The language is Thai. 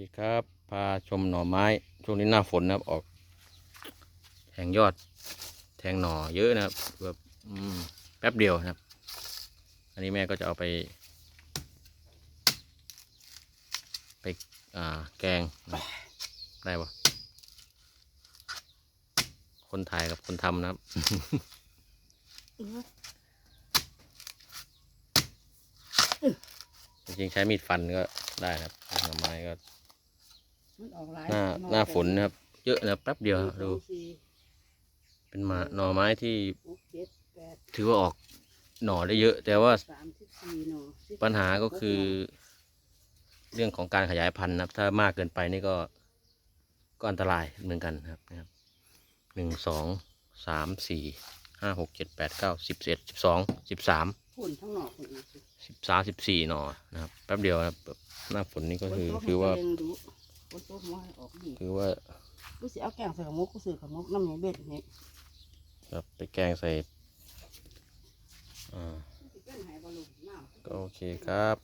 ดีครับ พาชมหน่อไม้ ช่วงนี้หน้าฝนนะครับ ออก แทงยอด แทงหน่อเยอะนะครับแบบแป๊บเดียวนะครับ อันนี้แม่ก็จะเอาไป ไปอ่าแกงได้ปะคนถ่ายกับคนทำนะครับจริงๆใช้มีดฟันก็ได้นะครับหน่อไม้ก็ มันออกหลายหน้าหน้าฝนนะครับ เยอะนะครับแป๊บเดียวครับดู สี่เป็นมาหน่อไม้ที่หกเจ็ดแปดถือว่าออกหน่อได้เยอะ แต่ว่าสามสิบสี่หน่อสิบปัญหาก็คือ เรื่องของการขยายพันธุ์นะครับ ถ้ามากเกินไปนี่ก็ ก็อันตรายเหมือนกันนะครับนะครับหนึ่งสองสามสี่ห้าหกเจ็ดแปดเก้าสิบเอ็ดสิบสองสิบสามฝุ่นทั้งหน่อฝุ่นอีกสิสิบสามสิบสี่หน่อนะครับแป๊บเดียวนะครับแบบหน้าฝนนี่ก็คือคือว่า ฝนตกมันก็เร่งดูฝ นตกมันออกดีคือว่ากูสิเอาแกงใส่กับมุกกูซื้อกับมุกน้ำมันเบ็ดนี่ครับไปแกงใส่อ่าสิเป็นไหบอลลูนน้ำก็โอเคครับ